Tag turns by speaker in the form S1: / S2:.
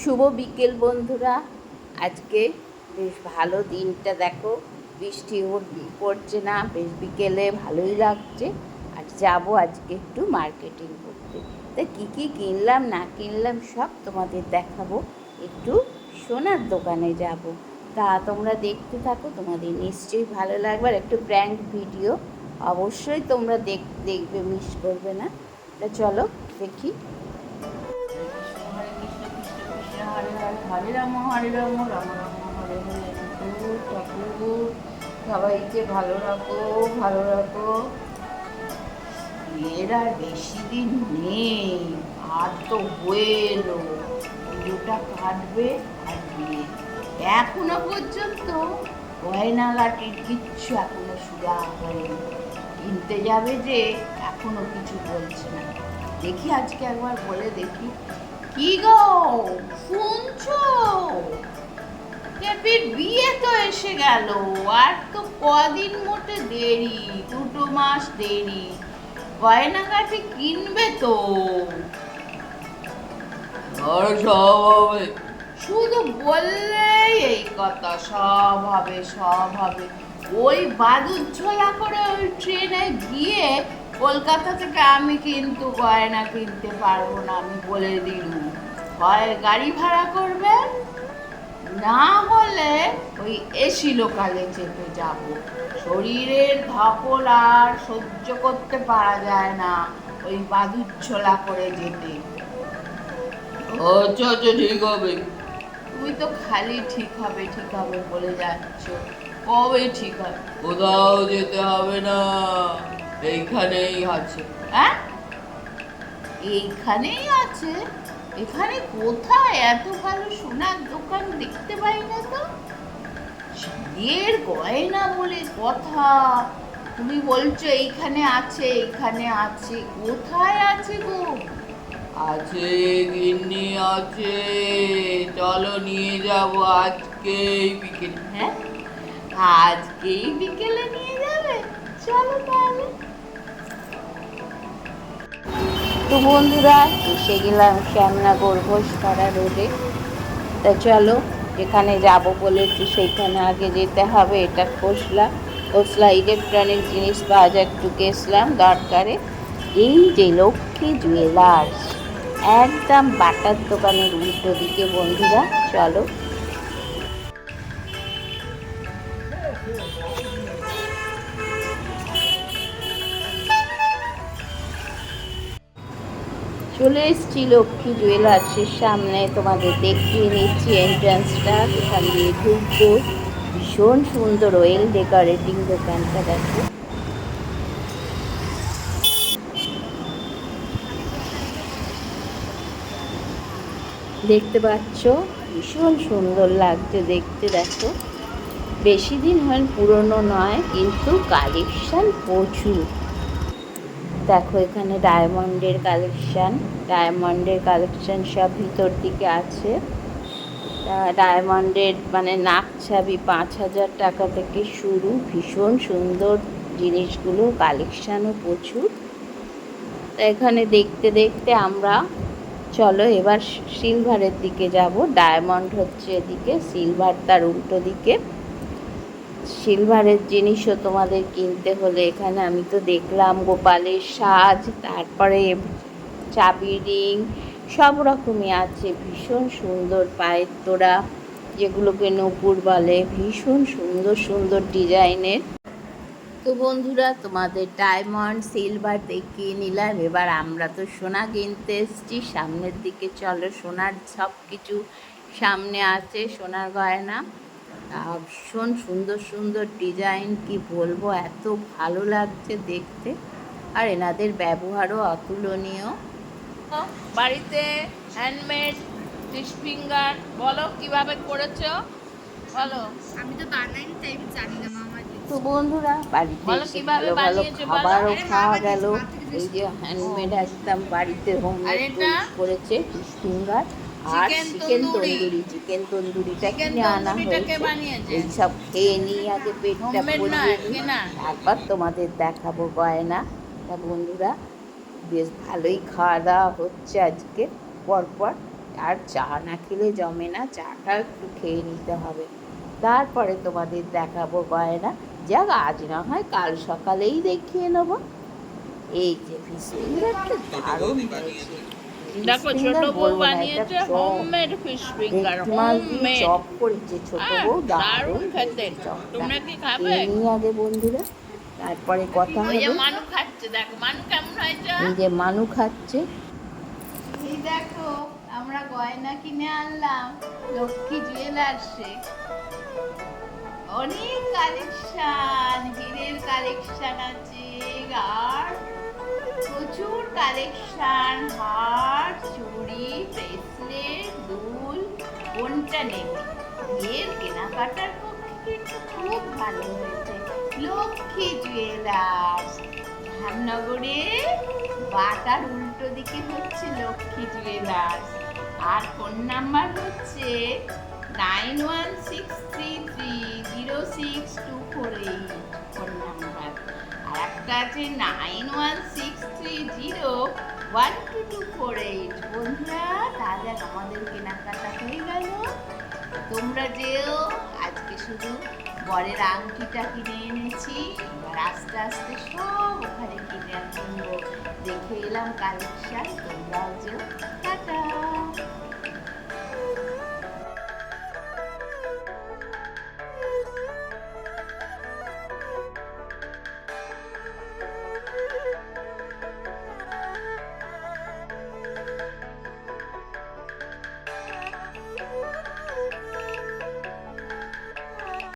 S1: শুভ বিকেল বন্ধুরা। আজকে বেশ ভালো দিনটা দেখো। বৃষ্টি পড়ছে না, বেশ বিকেলে ভালোই লাগছে। আর যাব আজকে একটু মার্কেটিং করতে। তা কী কী কিনলাম, না কিনলাম সব তোমাদের দেখাবো। একটু সোনার দোকানে যাব। তা তোমরা দেখতে থাকো, তোমাদের নিশ্চয়ই ভালো লাগবে। আর একটু প্র্যাঙ্ক ভিডিও অবশ্যই তোমরা দেখ, দেখবে মিস করবে না। তা চলো দেখি। সবাইকে ভালো রাখো ভালো রাখো এর আর বেশি দিন নেই আর তো হয়ে এলো পুজোটা কাটবে আর বিয়ে এখনও পর্যন্ত গয়নাগাটির কিচ্ছু এখনও সুরা হয়নি কিনতে যাবে যে এখনও কিছু বলছে না দেখি আজকে একবার বলে দেখি। কি গো শুনছো? কেপির বিয়ে তো এসে গেল আর তো কদিন মোটে দেরি দুটো মাস দেরি। গয়নাগাটি কিনবে তো?
S2: আর সব হবে।
S1: শুধু বললেই এই কথা সব হবে সব হবে। ওই বাদুর ঝোলা করে ওই ট্রেনে গিয়ে কলকাতা থেকে আমি কিন্তু গয়না কিনতে পারব না আমি বলে দিলুম। হয় গাড়ি ভাড়া করবে না হলে ওই এসি লোকালে চেপে যাব। শরীরের ধকল আর সহ্য করতে পারা যায় না ওই বাদুর ছোলা করে যেতে।
S2: আচ্ছা আচ্ছা ঠিক হবে।
S1: তুমি তো খালি ঠিক হবে ঠিক হবে বলে যাচ্ছ। কবে ঠিক হবে?
S2: কোথাও যেতে হবে না। এইখানেই আছে।
S1: হ্যাঁ এইখানেই আছে? এখানে কোথায় এত ভালো সোনার দোকান দেখতে পাই না তো? বিয়ের গয়না বলে কথা। তুমি বলছো এইখানে আছে এইখানে আছে। কোথায় আছে গো?
S2: আছে গিন্নি আছে। চলো নিয়ে যাব আজকে বিকেল।
S1: হ্যাঁ? আজকেই বিকেলে নিয়ে যাবে? চলো তাহলে। তো বন্ধুরা, এসে গেলাম শ্যামনগর ঘোষপাড়া রোডে। তা চলো যেখানে যাব বলেছি সেইখানে আগে যেতে হবে, এটা খোসলা। খোসলা ইলেকট্রনিক জিনিস বাজার একটু গেছিলাম দরকারে। এই যে লক্ষ্মী জুয়েলার্স, একদম বাটার দোকানের উল্টো দিকে বন্ধুরা, চলো। চলে এসেছি লক্ষ্মী জুয়েলার্সের সামনে। তোমাদের দেখিয়ে নিচ্ছি এন্ট্রান্সটা এখান দিয়ে ঢুকবো। ভীষণ সুন্দর ওয়েল ডেকোরেটিং দোকানটা, দেখো। দেখতে পাচ্ছ? ভীষণ সুন্দর লাগছে দেখতে, দেখো। বেশি দিন হয় পুরনো নয়, কিন্তু কালেকশন প্রচুর। দেখো, এখানে ডায়মন্ডের কালেকশন। ডায়মন্ডের কালেকশন সব ভিতর দিকে আছে। ডায়মন্ডের মানে নাক ছাবি পাঁচ হাজার টাকা থেকে শুরু। ভীষণ সুন্দর জিনিসগুলো, কালেকশানও প্রচুর। এখানে দেখতে দেখতে আমরা, চলো এবার সিলভারের দিকে যাব। ডায়মন্ড হচ্ছে এদিকে, সিলভার তার উল্টো দিকে। সিলভারের জিনিসও তোমাদের কিনতে হলে এখানে আমি তো দেখলাম গোপালের সাজ, তারপরে চাবি, রিং, সব রকমই আছে। ভীষণ সুন্দর পায়ের তোড়া, যেগুলোকে নপুর বলে। ভীষণ সুন্দর সুন্দর ডিজাইনের। তো বন্ধুরা, তোমাদের ডায়মন্ড, সিলভার দেখিয়ে নিলাম। এবার আমরা তো সোনা কিনতে এসেছি। সামনের দিকে চলো, সোনার সব কিছু সামনে আছে, সোনার গয়না। ভীষণ সুন্দর সুন্দর ডিজাইন কি বলব এত ভালো লাগছে দেখতে। আর এনাদের ব্যবহারও অতুলনীয়। বাড়িতে হ্যান্ডমেড ফিশ ফিঙ্গার বলো কীভাবে করেছ? বলো।
S3: আমি তো বানাই তাই আমি জানি না মামা
S1: তো বন্ধুরা বাড়িতে
S3: বলো কীভাবে
S1: ভালো ভালো খাবারও খাওয়া গেল। এই যে হ্যান্ডমেড একদম বাড়িতে হোমমেড করেছে ফিশ ফিঙ্গার আর চিকেন
S3: তন্দুরি।
S1: তন্দুরি চিকেন তন্দুরিটা কিনে আনা হয়েছে। এইসব খেয়ে নিয়ে আগে পেটটা ভরিয়ে নিই। একবার তোমাদের দেখাবো গয়না। তা বন্ধুরা বেশ ভালোই খাওয়া দাওয়া হচ্ছে আজকে। পরপর
S4: আর চা না খেলে জমে না চাটা একটু খেয়ে নিতে হবে। তারপরে তোমাদের দেখাবো গয়না। যাক আজ না হয় কাল সকালেই দেখিয়ে নেব। এই যে ফিশ ফিঙ্গারটা দারুণ হয়েছে।
S3: দেখো ছোট বউ বানিয়েছে homemade fish finger homemade
S4: chop করেছে ছোট বউ
S3: দারুণ খেতে তোমরা কি খাবে?
S4: খেয়ে আগে বন্ধুরা তারপরে কথা হবে।
S3: মানু খাচ্ছে দেখো মানু কেমন হয়েছে?
S4: এই যে মানু খাচ্ছে।
S1: এই দেখো আমরা গয়না কিনে আনলাম লক্ষ্মী জুয়েলার্সে। অনেক কালেকশন হীরের কালেকশন আছে আর প্রচুর কালেকশন হার, চুড়ি ব্রেসলেট দুল, কোনটা নেবে? বিয়ের কেনাকাটার পক্ষে কিন্তু খুব ভালো হয়েছে। লক্ষ্মী জুয়েলার্স ধামনগরে বাটার উল্টো দিকে হচ্ছে লক্ষ্মী জুয়েলার্স আর ফোন নাম্বার হচ্ছে nine one six three three zero six two four eight phone number আর nine one six three zero one two two four eight বন্ধুরা, তাহলে আমাদের কেনাকাটা হয়ে গেল। তোমরা যেও, আজকে শুধু বরের আংটিটা কিনে এনেছি। এবার আস্তে আস্তে সব ওখানে কিনে আনব। দেখে এলাম কালেকশন, তোমরাও যেও। টাটা!